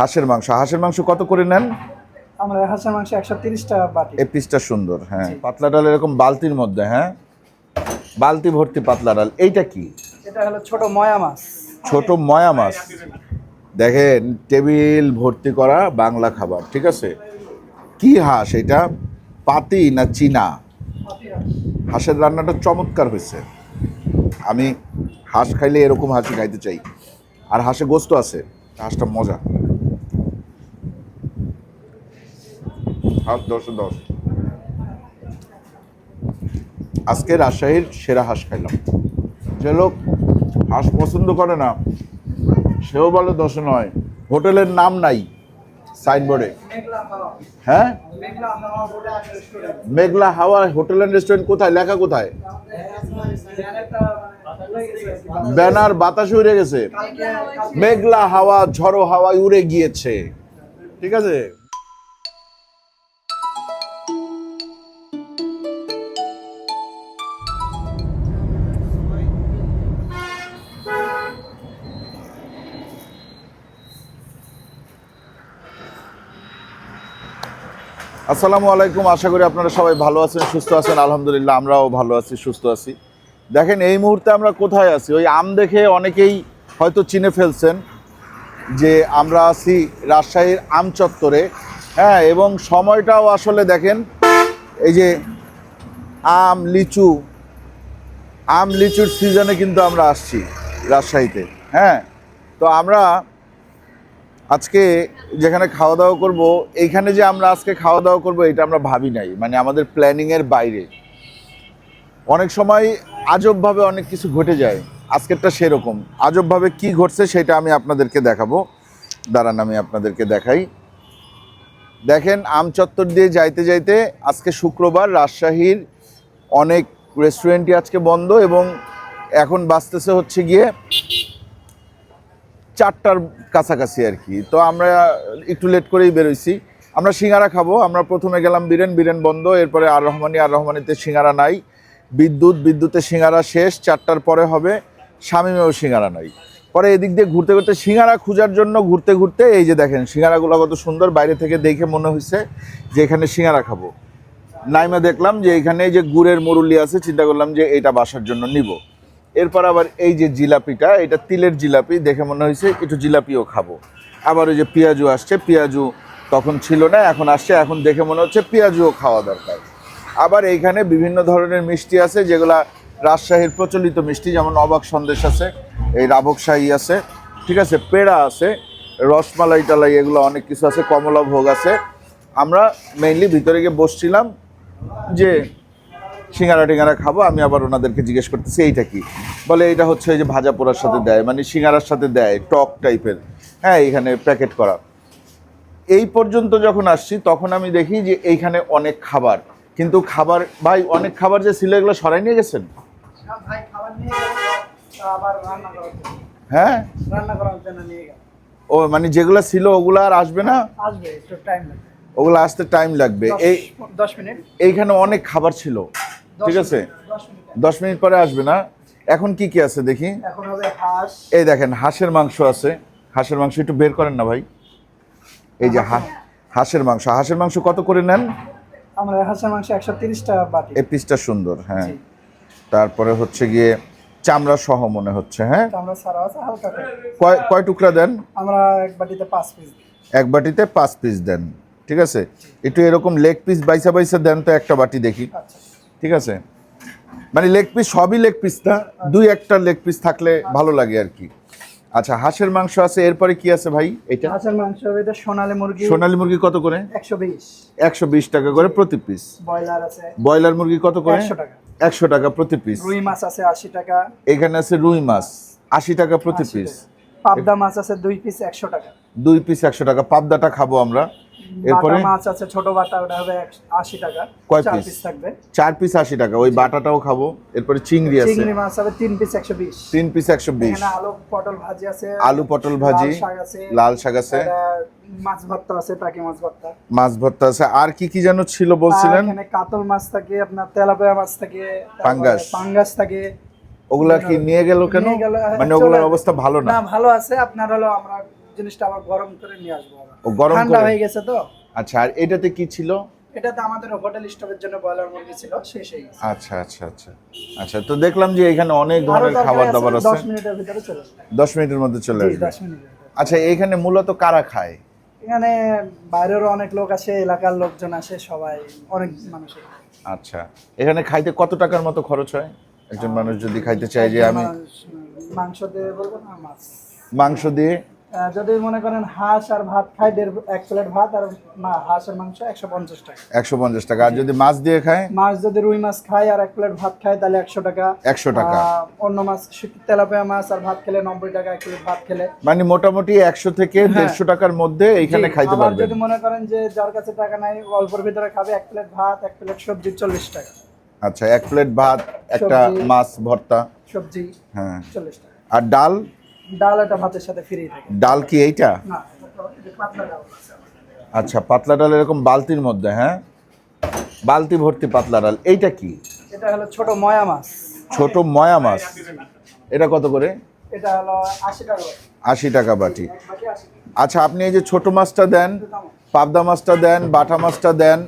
হাঁসের মাংস। হাঁসের মাংস কত করে নেন? আমরা হাঁসের মাংস একশো তিরিশ টাকা বাটি। এই পিসটা সুন্দর হ্যাঁ। পাতলা ডাল এরকম বালতির মধ্যে হ্যাঁ? বালতি ভর্তি পাতলা ডাল। এইটা কি? এটা হলো ছোট ময়া মাছ। ছোট ময়া মাছ। দেখেন টেবিল ভর্তি করা বাংলা খাবার ঠিক আছে? কি হাঁস এটা? পাতি না চীনা? হাঁসের রান্নাটা চমৎকার হয়েছে। আমি হাঁস খাইলে এরকম হাঁসি খাইতে চাই। আর হাঁসে গোস্ত আছে হাঁসটা মজা। হাঁস দশে দশ আজকে রাজশাহীর সেরা হাঁস খাইলাম। যে লোক হাঁস পছন্দ করে না, সেও বলে দশে নয়। হোটেলের নাম নাই সাইনবোর্ডে হ্যাঁ? মেঘলা হাওয়া হোটেল অ্যান্ড রেস্টুরেন্ট কোথায়? লেখা কোথায়? ব্যানার বাতাসে উড়ে গেছে। মেঘলা হাওয়া, ঝড়ো হাওয়ায় উড়ে গিয়েছে। ঠিক আছে? আসসালামু আলাইকুম, আশা করি আপনারা সবাই ভালো আছেন, সুস্থ আছেন। আলহামদুলিল্লাহ, আমরাও ভালো আছি, সুস্থ আছি। দেখেন, এই মুহূর্তে আমরা কোথায় আছি? ওই আম দেখে অনেকেই হয়তো চিনে ফেলছেন যে আমরা আছি রাজশাহীর আম চত্বরে। হ্যাঁ এবং সময়টাও আসলে দেখেন, এই যে আম, লিচু, আম, লিচুর সিজনে কিন্তু আমরা আসছি রাজশাহীতে। হ্যাঁ তো আমরা আজকে যেখানে খাওয়া দাওয়া করব, এইখানে যে আমরা আজকে খাওয়া দাওয়া করব, এটা আমরা ভাবি নাই। মানে আমাদের প্ল্যানিংয়ের বাইরে। অনেক সময় আজবভাবে অনেক কিছু ঘটে যায়। আজকেরটা সেরকম। আজবভাবে কি ঘটছে সেটা আমি আপনাদেরকে দেখাবো। দাঁড়ান, আমি আপনাদেরকে দেখাই। দেখেন, আম চত্বর দিয়ে যাইতে যাইতে আজকে শুক্রবার রাজশাহীর অনেক রেস্টুরেন্টই আজকে বন্ধ এবং এখন বাঁচতেছে হচ্ছে গিয়ে চারটার কাছাকাছি আর কি। তো আমরা একটু লেট করেই বেরোইছি। আমরা সিঙ্গারা খাব। আমরা প্রথমে গেলাম বীরেন। বীরেন বন্ধ। এরপরে আর রহমানি। আর রহমানিতে সিঙ্গারা নাই। বিদ্যুৎ, বিদ্যুতে সিঙ্গারা শেষ। চারটার পরে হবে শামিমেও সিঙ্গারা নাই। পরে এদিক দিয়ে ঘুরতে ঘুরতে সিঙ্গারা খোঁজার জন্য ঘুরতে ঘুরতে এই যে দেখেন, সিঙ্গারাগুলো কত সুন্দর। বাইরে থেকে দেখে মনে হয়েছে যে এখানে সিঙ্গারা খাব। নাইমা দেখলাম যে এখানে যে গুড়ের মুরুলি আছে, চিন্তা করলাম যে এটা বাসার জন্য নিব। এরপর আবার এই যে জিলাপিটা, এটা তিলের জিলাপি, দেখে মনে হয়েছে একটু জিলাপিও খাব। আবার ওই যে পেঁয়াজু আসছে, পেঁয়াজু তখন ছিল না, এখন আসছে, এখন দেখে মনে হচ্ছে পেঁয়াজুও খাওয়া দরকার। আবার এইখানে বিভিন্ন ধরনের মিষ্টি আছে, যেগুলা রাজশাহীর প্রচলিত মিষ্টি, যেমন অবাক সন্দেশ আছে, এই রাবক শাহী আছে, ঠিক আছে, পেড়া আছে, রসমালাই টালাই, এগুলো অনেক কিছু আছে কমলা ভোগ আছে। আমরা মেইনলি ভিতরে গিয়ে বসছিলাম যে সিঙ্গারা টিঙ্গারা খাব আমি আবার ওনাদেরকে জিজ্ঞেস করতেছি এইটা কি? বলে এটা হচ্ছে এই যে ভাজা পোড়ার সাথে দেয় মানে সিঙ্গারার সাথে দেয় টক টাইপের। হ্যাঁ এইখানে প্যাকেট করা। এই পর্যন্ত যখন আসছি তখন আমি দেখি যে এইখানে অনেক খাবার। কিন্তু খাবার ভাই অনেক খাবার যে ছিল এগুলো সরাই নিয়ে গেছেন? হ্যাঁ? ও মানে যেগুলো ছিল ওগুলো আর আসবে না? আসবে একটু টাইম লাগবে। ওগুলো আসতে টাইম লাগবে। এই দশ মিনিট। এইখানে অনেক খাবার ছিল। ঠিক আছে? দশ মিনিট পরে আসবে না? এখন কি কি আছে দেখি? এই দেখেন হাঁসের মাংস আছে। হাঁসের মাংস একটু বের করেন না ভাই। এই যে হাঁসের মাংস। হাঁসের মাংস কত করে নেন? আমরা হাঁসের মাংস একশো তিরিশ টাকা বাটি। এই পিসটা সুন্দর হ্যাঁ। তারপরে হচ্ছে গিয়ে চামড়া সহ মনে হচ্ছে হ্যাঁ? আছে হালকা কয় কয় টুকরা দেন? আমরা এক বাটিতে পাঁচ পিস এক বাটিতে পাঁচ পিস দেন ঠিক আছে? একটু এরকম লেগ পিস বাইসা বাইসা দেন তো একটা বাটি দেখি। আচ্ছা। ঠিক আছে? মানে লেগ পিস সবই লেগ পিস না? দুই একটা লেগ পিস থাকলে ভালো লাগে আর কি। আচ্ছা হাঁসের মাংস আছে এরপরে কি আছে ভাই এটা? হাঁসের মাংস এটা সোনালী মুরগি। সোনালী মুরগি কত করে? একশো বিশ। একশো বিশ টাকা করে প্রতি পিস ব্রয়লার আছে। ব্রয়লার মুরগি কত করে? একশো টাকা। একশো টাকা প্রতি পিস রুই মাছ আছে আশি টাকা। এখানে আছে রুই মাছ আশি টাকা প্রতি পিস পাবদা মাছ আছে দুই পিস একশো টাকা। দুই পিস একশো টাকা। পাবদাটা খাব আমরা। এরপরে? মাছ আছে ছোট বাটা ওটা হবে এক- আশি টাকা। কয় চার পিস থাকবে। পিস আশি টাকা। ওই বাটাটাও খাব। এরপরে চিংড়ি আছে। চিংড়ি মাছ হবে পিস একশো বিশ। তিন পিস একশো বিশ। এখানে আলু পটল ভাজি আছে আলু পটল ভাজি লাল শাক আছে মাছ ভর্তা আছে টাকি মাছ ভর্তা। মাছ ভর্তা আছে। আর কি কি যেন ছিল বলছিলেন? এখানে কাতল মাছ থাকে আপনার তেলাপিয়া মাছ থাকে পাঙ্গাস। পাঙ্গাস থাকে। ওগুলা কি নিয়ে গেল কেন? মানে ওগুলোর অবস্থা ভালো না? না ভালো আছে। আপনার হলো আমরা জিনিসটা আবার গরম করে নিয়ে আসব ও গরম ঠান্ডা হয়ে গেছে তো। আচ্ছা আর এটাতে কি ছিল? এটাতে আমাদের হোটেল স্টপের জন্য ব্রয়লার মুরগি ছিল শেষ হয়ে গেছে আচ্ছা আচ্ছা আচ্ছা। আচ্ছা তো দেখলাম যে এখানে অনেক ধরনের খাবার দাবার আছে, আছে দশ মিনিটের ভিতরে চলে আসবে। দশ মিনিটের মধ্যে চলে আসবে। দশ মিনিটের আচ্ছা এইখানে মূলত কারা খায়? এখানে বাইরেরও অনেক লোক আসে এলাকার লোকজন আসে সবাই অনেক মানুষ আচ্ছা এখানে খাইতে কত টাকার মতো খরচ হয়? একজন মানুষ যদি খাইতে চায় যে আমি মাংস দিয়ে বলব না মাছ। মাংস দিয়ে? যদি মনে করেন হাঁস আর ভাত খায় দেড় এক প্লেট ভাত আর হাঁস আর মাংস একশো পঞ্চাশ টাকা। একশো পঞ্চাশ টাকা। আর যদি মাছ দিয়ে খায়? মাছ যদি রুই মাছ খায় আর এক প্লেট ভাত খায় তাহলে একশো টাকা। একশো টাকা। অন্য মাছ তেলাপিয়া মাছ আর ভাত খেলে নব্বই টাকা এক প্লেট ভাত খেলে। মানে মোটামুটি একশো থেকে দেড়শো টাকার মধ্যে এইখানে খাইতে পারবেন। যদি মনে করেন যে যার কাছে টাকা নাই অল্পর ভিতরে খাবে এক প্লেট ভাত এক প্লেট সবজি চল্লিশ টাকা। আচ্ছা এক প্লেট ভাত একটা। মাছ ভর্তা। সবজি হ্যাঁ। চল্লিশ টাকা। আর ডাল? ডাল ভাতের সাথে ফ্রি থাকে। ডাল কি এইটা? না পাতলা ডাল আচ্ছা পাতলা ডাল এরকম বালতির মধ্যে হ্যাঁ? বালতি ভর্তি পাতলা ডাল এইটা কি? এটা হলো ছোট ময়া মাছ। ছোট ময়া মাছ। এটা কত করে? এটা হলো আশি টাকা আশি টাকা বাটি। আচ্ছা আপনি এই যে ছোট মাছটা দেন পাবদা মাছটা দেন বাটা মাছটা দেন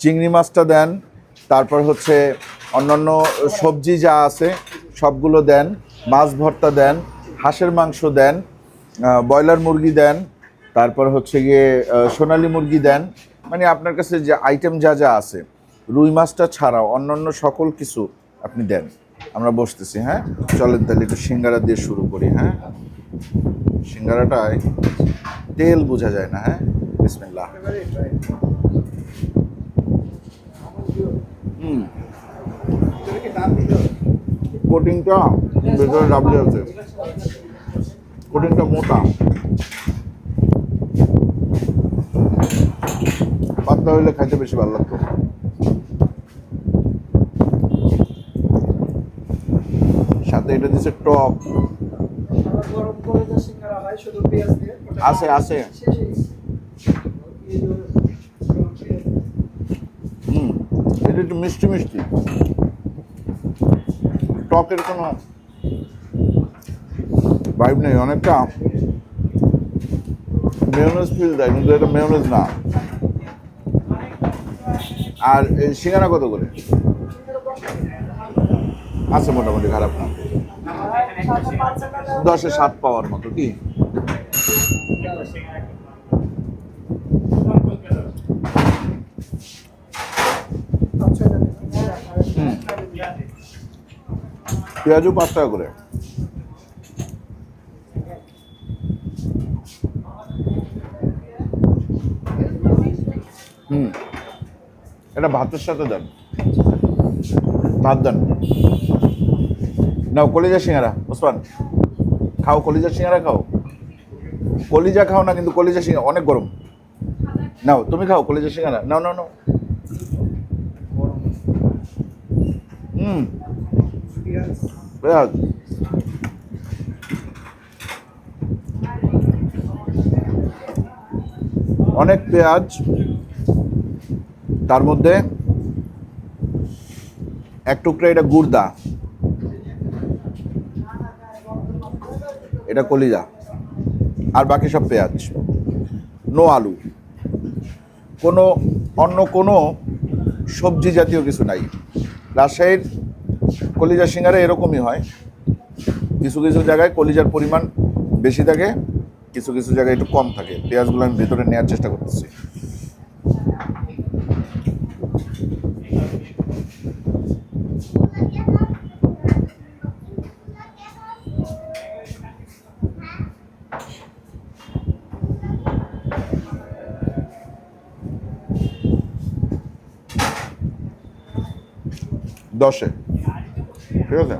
চিংড়ি মাছটা দেন তারপর হচ্ছে অন্যান্য সবজি যা আছে সবগুলো দেন মাছ ভর্তা দেন হাঁসের মাংস দেন ব্রয়লার মুরগি দেন, তারপর হচ্ছে গিয়ে সোনালী মুরগি দেন। মানে আপনার কাছে যে আইটেম যা যা আছে, রুই মাছটা ছাড়াও অন্যান্য সকল কিছু আপনি দেন। আমরা বসতেছি হ্যাঁ? চলেন তাহলে একটু সিঙ্গারা দিয়ে শুরু করি হ্যাঁ? সিঙ্গারাটায় তেল বোঝা যায় না হ্যাঁ? বিসমিল্লাহ। কোটিংটা ভেতরে ডাবলি আছে। কোটিংটা মোটা। পাতলা হইলে খাইতে বেশি ভালো লাগতো। সাথে এটা দিচ্ছে ওটা আছে আছে। হুম, এটা একটু মিষ্টি মিষ্টি। টকের কোনো ভাইব নেই, অনেকটা মেয়নেজ ফিল দেয়, কিন্তু এটা মেয়নেজ না। আর এই সিঙ্গারা কত করে? আছে মোটামুটি খারাপ না। দশে সাত পাওয়ার মতো কি আচ্ছা, এটা দেখুন। হুম। পেঁয়াজও পাঁচ টাকা করে। হুম। এটা ভাতের সাথে দেন। ভাত দেন। নাও কলিজা সিঙ্গারা, ওসমান। খাও কলিজা সিঙ্গারা খাও। কলিজা খাও না, কিন্তু কলিজা সিঙ্গারা, অনেক গরম। নাও, তুমি খাও কলিজা সিঙ্গারা। নাও নাও নাও। হুম। অনেক পেঁয়াজ। তার মধ্যে এক টুকরা এটা গুড়দা। এটা কলিজা। আর বাকি সব পেঁয়াজ। নো আলু। কোনো, অন্য কোনো সবজি জাতীয় কিছু নাই। রাজশাহীর কলিজা সিঙ্গারা এরকমই হয়। কিছু কিছু জায়গায় কলিজার পরিমাণ বেশি থাকে, কিছু কিছু জায়গায় একটু কম থাকে। পেঁয়াজগুলো আমি ভেতরে নেওয়ার চেষ্টা করতেছি। দশে। ঠিক আছে?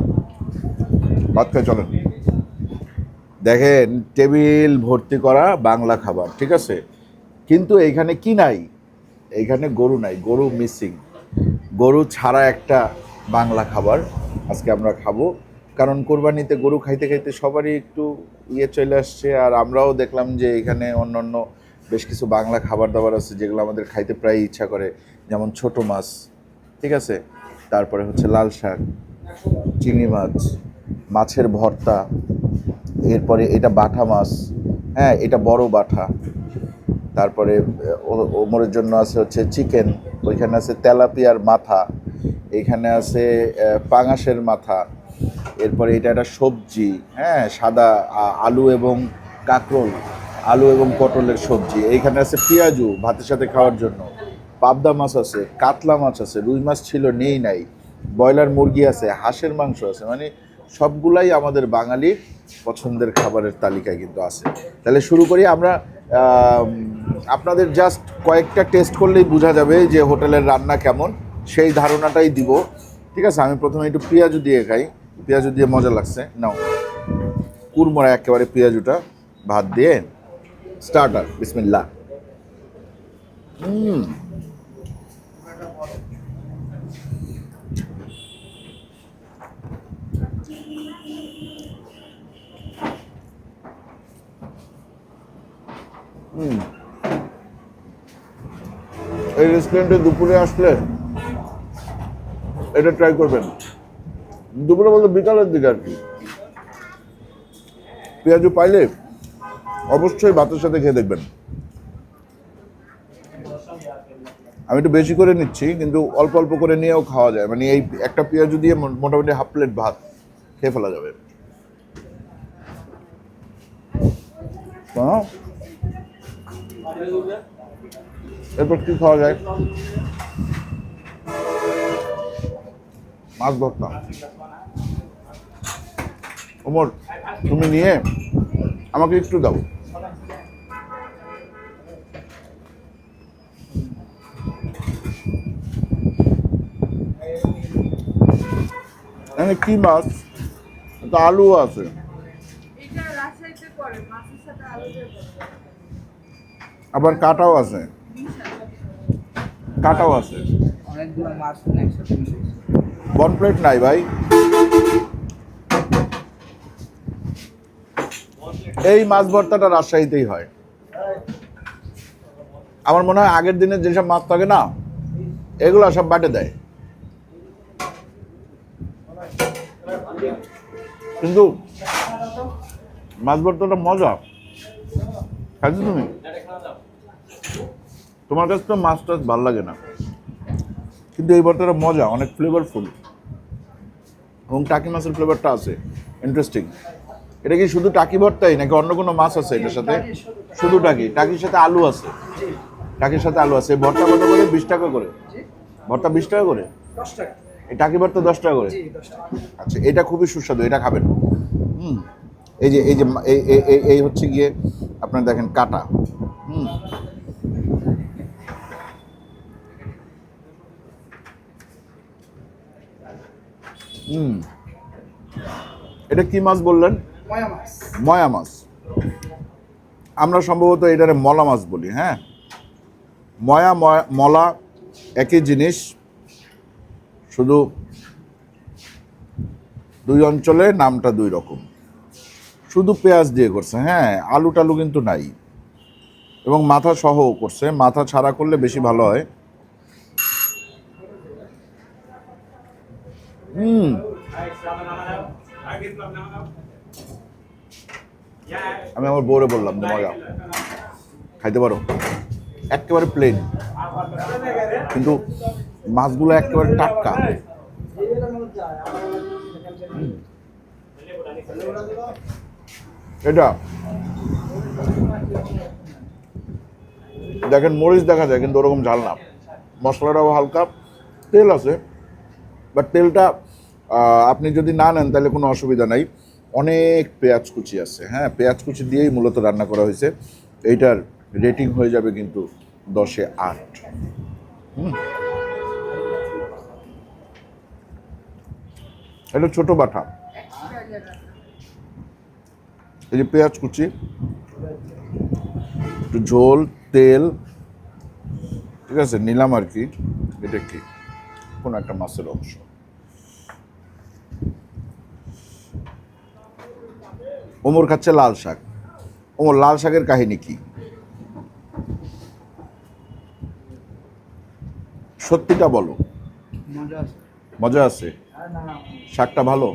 ভাত খাই, চলেন। দেখেন, টেবিল ভর্তি করা বাংলা খাবার, ঠিক আছে? কিন্তু এইখানে কি নাই? এইখানে গরু নাই, গরু মিসিং গরু ছাড়া একটা বাংলা খাবার আজকে আমরা খাব। কারণ কোরবানিতে গরু খাইতে খাইতে সবারই একটু ইয়ে চলে আসছে, আর আমরাও দেখলাম যে এখানে অন্য অন্য বেশ কিছু বাংলা খাবার দাবার আছে, যেগুলো আমাদের খাইতে প্রায় ইচ্ছা করে। যেমন ছোট মাছ, ঠিক আছে? তারপরে হচ্ছে লাল শাক চিংড়ি মাছ, মাছের ভর্তা, এরপরে এটা বাটা মাছ হ্যাঁ এটা বড় বাটা। তারপরে ওমরের জন্য আছে হচ্ছে চিকেন, ওইখানে আছে তেলাপিয়ার মাথা এইখানে আছে পাঙাশের মাথা, এরপরে এটা একটা সবজি হ্যাঁ সাদা আলু এবং কাঁকরোল, আলু এবং পটলের সবজি, এইখানে আছে পেঁয়াজু ভাতের সাথে খাওয়ার জন্য, পাবদা মাছ আছে, কাতলা মাছ আছে, রুই মাছ ছিল, নেই নাই। ব্রয়লার মুরগি আছে, হাঁসের মাংস আছে মানে সবগুলাই আমাদের বাঙালির পছন্দের খাবারের তালিকায় কিন্তু আছে। তাহলে শুরু করি আমরা আপনাদের জাস্ট কয়েকটা টেস্ট করলেই বোঝা যাবে যে হোটেলের রান্না কেমন, সেই ধারণাটাই দিব। ঠিক আছে, আমি প্রথমে একটু পেঁয়াজু দিয়ে খাই। পেঁয়াজু দিয়ে মজা লাগছে। নাও। কুরমোড়া একেবারে পেঁয়াজুটা ভাত দিয়ে স্টার্টার বিসমিল্লাহ। হুম। এই রেস্টুরেন্টে দুপুরে আসলে এটা ট্রাই করবেন। দুপুরে বলতে বিকালের দিকে আর কি। পেঁয়াজু পাইলে অবশ্যই ভাতের সাথে খেয়ে দেখবেন। আমি একটু বেশি করে নিচ্ছি, কিন্তু অল্প অল্প করে নিয়েও খাওয়া যায়। মানে এই একটা পেঁয়াজু দিয়ে মোটামুটি হাফ প্লেট ভাত খেয়ে ফেলা যাবে। হ্যাঁ? এরপর কি খাওয়া যায়? মাছ ভর্তা। ওমর, তুমি নিয়ে আমাকে একটু দাও। কি মাছ? আলু আছে এটা রাজশাহীতে পড়ে মাছের সাথে আলু দিয়ে পড়ে আবার কাটাও আছে। কাটাও আছে। বন প্লেট নাই ভাই। এই মাছ ভর্তাটা রাজশাহীতেই হয়। আমার মনে হয় আগের দিনে যেসব মাছ থাকে না এগুলো সব বাটে দেয়। কিন্তু মাছ ভর্তাটা মজা। খাইছো তুমি? তোমার কাছে তো মাছ টাছ ভালো লাগে না। কিন্তু এই ভর্তাটা মজা অনেক ফ্লেভারফুল এবং টাকি মাছের ফ্লেভারটা আছে ইন্টারেস্টিং এটা কি শুধু টাকি ভর্তাই নাকি অন্য কোনো মাছ আছে এটার সাথে? শুধু টাকি। টাকির সাথে আলু আছে। টাকির সাথে আলু আছে ভর্তা কত করে? বিশ টাকা করে। ভর্তা বিশ টাকা করে? এই টাকি ভর্তা দশ টাকা করে? আচ্ছা এটা খুবই সুস্বাদু এটা খাবেন। হুম এই যে এই যে এই হচ্ছে গিয়ে আপনার দেখেন কাটা। হুম হুম। এটা কি মাছ বললেন? ময়া মাছ। ময়া মাছ। আমরা সম্ভবত এটারে মলা মাছ বলি হ্যাঁ? ময়া ময়া- মলা একই জিনিস শুধু দুই অঞ্চলে নামটা দুই রকম। শুধু পেঁয়াজ দিয়ে করছে হ্যাঁ? আলু টালু কিন্তু নাই। এবং মাথা সহ করছে মাথা ছাড়া করলে বেশি ভালো হয়। হুম। আমি আমার বউরে বললাম মজা। খাইতে পারো? একেবারে প্লেন কিন্তু মাছগুলো একেবারে টাটকা। এটা। দেখেন, মরিচ দেখা যায়, কিন্তু ওরকম ঝাল না। মশলাটাও হালকা। তেল আছে। বাট তেলটা আপনি যদি না নেন, তাহলে কোনো অসুবিধা নাই। অনেক পেঁয়াজ কুচি আছে হ্যাঁ? পেঁয়াজ কুচি দিয়েই মূলত রান্না করা হয়েছে। এইটার রেটিং হয়ে যাবে কিন্তু দশে আট। হুম। এটা ছোট বাটা। এই যে পেঁয়াজ কুচি, একটু ঝোল, তেল, ঠিক আছে? নিলাম আর কি। এটা কি? কোনো একটা মাছের অংশ। ওমর খাচ্ছে লাল শাক। ওমর লাল শাকের কাহিনী কি? সত্যিটা বলো। মজা আছে। মজা আছে? আর না শাকটা ভালো?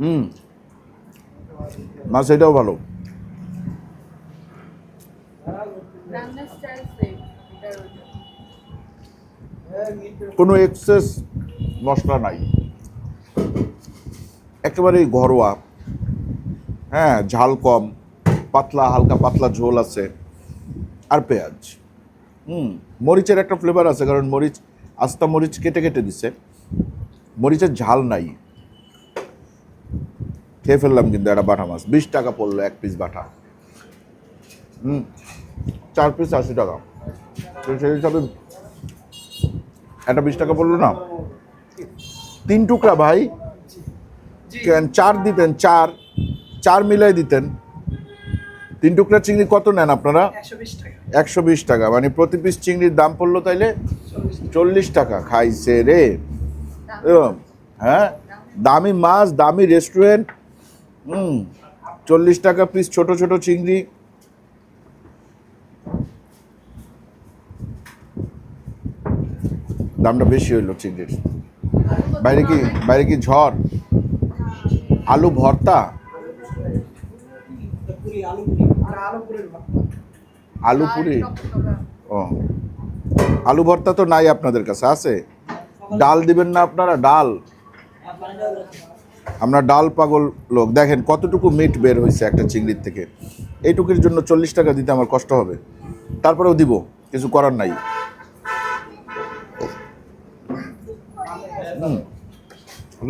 হুম। মাছ এটাও ভালো। কোনো এক্সেস মশলা নাই। একেবারেই ঘরোয়া। হ্যাঁ ঝাল কম, পাতলা, হালকা পাতলা ঝোল আছে। আর পেঁয়াজ। হুম, মরিচের একটা ফ্লেভার আছে, কারণ মরিচ, আস্তা মরিচ কেটে কেটে দিছে। মরিচের ঝাল নাই। খেয়ে ফেললাম কিন্তু একটা বাটা মাছ। বিশ টাকা পড়ল এক পিস বাটা। হুম, চার পিস আশি টাকা। তো সেই হিসাবে একটা বিশ টাকা পড়ল না? তিন টুকরা ভাই। চার দিতেন চার চার মিলাই দিতেন। তিন টুকরা চিংড়ি কত নেন আপনারা? একশো বিশ টাকা। মানে প্রতি পিস চিংড়ির দাম পড়ল তাইলে চল্লিশ টাকা। খাইছে রে। হ্যাঁ? দামি মাছ দামি রেস্টুরেন্ট হুম চল্লিশ টাকা পিস ছোট ছোট চিংড়ি। দামটা বেশি হইল চিংড়ির। বাইরে কি বাইরে কি ঝড়? আলু ভর্তা? আলু পুরি? ও। আলু ভর্তা তো নাই আপনাদের কাছে, আছে? ডাল দিবেন না আপনারা? ডাল? আমরা ডাল পাগল লোক। দেখেন কতটুকু মিট বের হয়েছে একটা চিংড়ির থেকে। এইটুকুর জন্য চল্লিশ টাকা দিতে আমার কষ্ট হবে। তারপরেও দিব, কিছু করার নাই।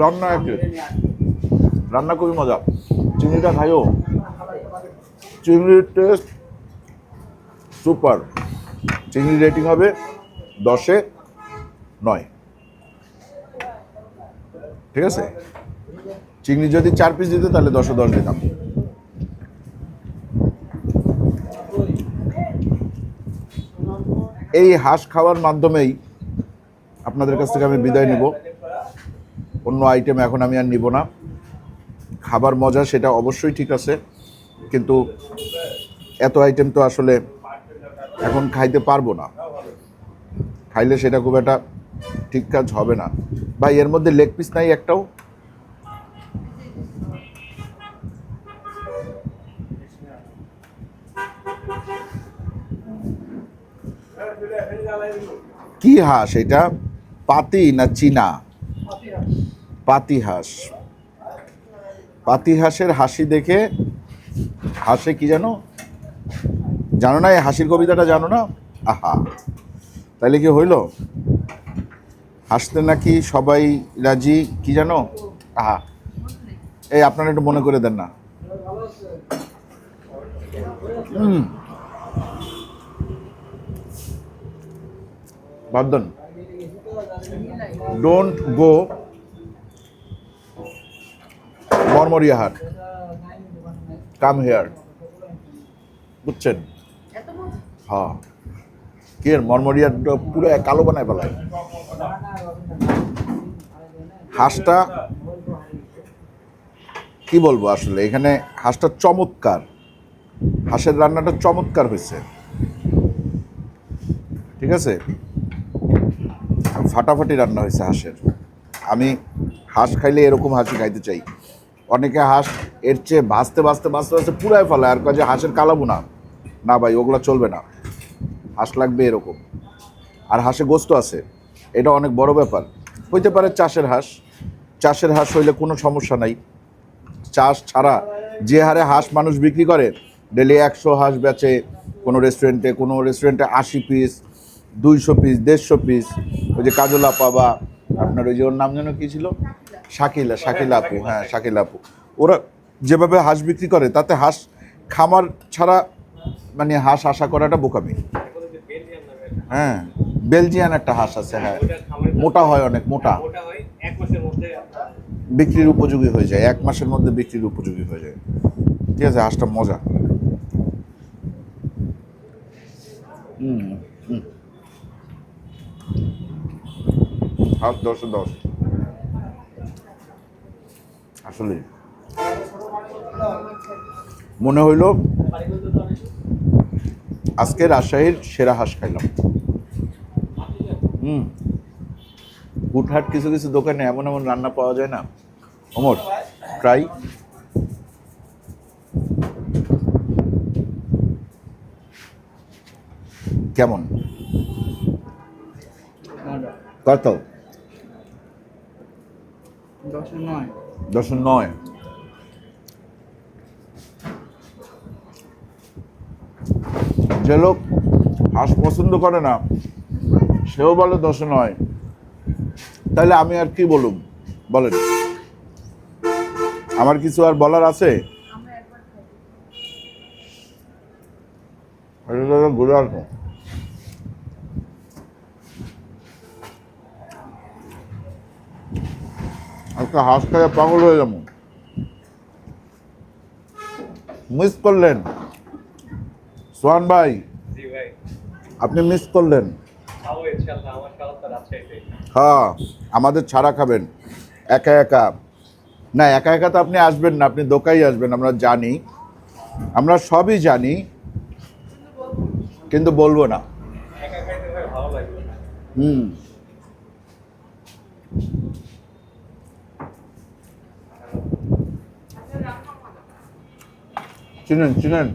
রান্না রান্না খুবই মজা। চিংড়িটা খাইও। চিংড়ির টেস্ট সুপার চিংড়ি রেটিং হবে দশে নয়। ঠিক আছে? চিংড়ি যদি চার পিস দিত, তাহলে দশে দশ দিতাম। এই হাঁস খাওয়ার মাধ্যমেই আপনাদের কাছ থেকে আমি বিদায় নেব। অন্য আইটেম এখন আমি আর নিব না। খাবার মজা সেটা অবশ্যই ঠিক আছে কিন্তু এত আইটেম তো আসলে এখন খাইতে পারব না। খাইলে সেটা খুব একটা ঠিক কাজ হবে না। ভাই এর মধ্যে লেগ পিস নাই একটাও? কি হাঁস এটা? পাতি না চীনা? পাতি হাঁস। পাতি হাঁসের হাসি দেখে, হাসে কি জানো? জানো না, এই হাসির কবিতাটা জানো না? আহা! তাইলে কি হইল? হাসতে নাকি সবাই রাজি? কি জানো? আহা! এই আপনারা একটু মনে করে দেন না। হুম। গো মরমরিয়া হাট কাম হেয়ার বুঝছেন হ্যাঁ। কি মরমরিয়া পুরো কালো বানায় ফেলায়। হাঁসটা কি বলব আসলে? এখানে হাঁসটা চমৎকার। হাঁসের রান্নাটা চমৎকার হয়েছে। ঠিক আছে? ফাটাফাটি রান্না হয়েছে হাঁসের। আমি হাঁস খাইলে এরকম হাঁসি খাইতে চাই। অনেকে হাঁস এর চেয়ে ভাসতে ভাজতে ভাজতে ভাজতে পুরাই ফেলায় আর কাজে হাঁসের কালাবো না। না ভাই, ওগুলো চলবে না। হাঁস লাগবে এরকম। আর হাঁসে গোস্ত আছে। এটা অনেক বড় ব্যাপার। হইতে পারে চাষের হাঁস। চাষের হাঁস হইলে কোনো সমস্যা নাই। চাষ ছাড়া যে হারে হাঁস মানুষ বিক্রি করে, ডেলি একশো হাঁস বেচে কোনো রেস্টুরেন্টে কোনো রেস্টুরেন্টে আশি পিস দুইশো পিস দেড়শো পিস ওই যে কাজল আপা বা আপনার ওই যে ওর নাম যেন কী ছিল? শাকিলা শাকিলা আপু হ্যাঁ শাকিলা আপু। ওরা যেভাবে হাঁস বিক্রি করে তাতে হাঁস খামার ছাড়া মানে হাঁস আশা করাটা বোকামি। হ্যাঁ বেলজিয়ান একটা হাঁস আছে হ্যাঁ। মোটা হয় অনেক মোটা। বিক্রির উপযোগী হয়ে যায় এক মাসের মধ্যে বিক্রির উপযোগী হয়ে যায়। ঠিক আছে হাঁসটা মজা। হুম হুম। হাঁস দশে দশ। আসলে। মনে হইল আজকে রাজশাহীর সেরা হাঁস খাইলাম। হুম। গুটহাট কিছু কিছু দোকানে এমন এমন রান্না পাওয়া যায় না। অমর ট্রাই। কেমন? কত? দশ নয়। দশ নয়। যে লোক হাঁস পছন্দ করে না সেও বলে দশ নয়। তাহলে আমি আর কি বলুম? বলেন। আমার কিছু আর বলার আছে? ঘুরে আসব একটা হাঁস খাইয়ে পাগল হয়ে যাব। মিস করলেন। সোহান ভাই আপনি মিস করলেন। হ্যাঁ আমাদের ছাড়া খাবেন। একা একা। না একা একা তো আপনি আসবেন না আপনি দোকাই আসবেন আমরা জানি। আমরা সবই জানি কিন্তু বলব না। হুম। চিনেন চিনেন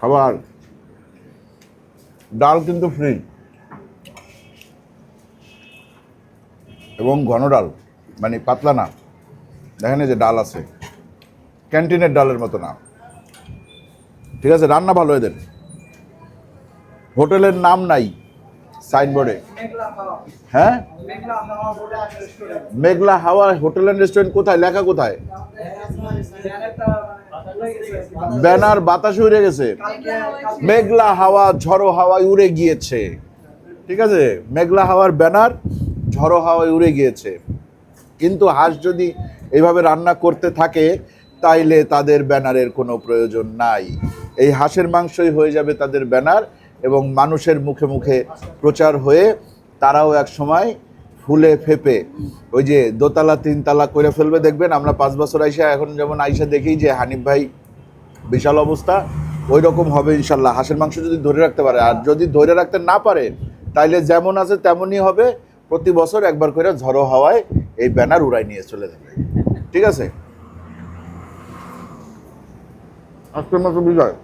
খাবার ডাল কিন্তু ফ্রি এবং ঘন ডাল মানে পাতলা না দেখেন যে ডাল আছে ক্যান্টিনের ডালের মতো না ঠিক আছে, রান্না ভালো এদের। হোটেলের নাম নাই সাইনবোর্ডে হ্যাঁ? মেঘলা হাওয়া হোটেল অ্যান্ড রেস্টুরেন্ট কোথায়? লেখা কোথায়। ব্যানার বাতাসে উড়ে গেছে। মেঘলা হাওয়া, ঝড়ো হাওয়ায় উড়ে গিয়েছে। ঠিক আছে? মেঘলা হাওয়ার ব্যানার, ঝড়ো হাওয়ায় উড়ে গিয়েছে। কিন্তু হাঁস যদি এইভাবে রান্না করতে থাকে, তাইলে তাদের ব্যানারের কোনো প্রয়োজন নাই। এই হাঁসের মাংসই হয়ে যাবে তাদের ব্যানার এবং মানুষের মুখে মুখে প্রচার হয়ে তারাও এক সময় ফুলে ফেপে। ওই যে দোতলা, তিনতলা করে ফেলবে, দেখবেন আমরা পাঁচ বছর আইসা এখন যেমন আইসা দেখি যে হানিফ ভাই বিশাল অবস্থা, ওই রকম হবে ইনশাল্লাহ। হাঁসের মাংস যদি ধরে রাখতে পারে, আর যদি ধরে রাখতে না পারে, তাইলে যেমন আছে তেমনই হবে। প্রতি বছর একবার করে ঝড়ো হাওয়ায় এই ব্যানার উড়াই নিয়ে চলে যাবে। ঠিক আছে? আজকের মতো বিজয়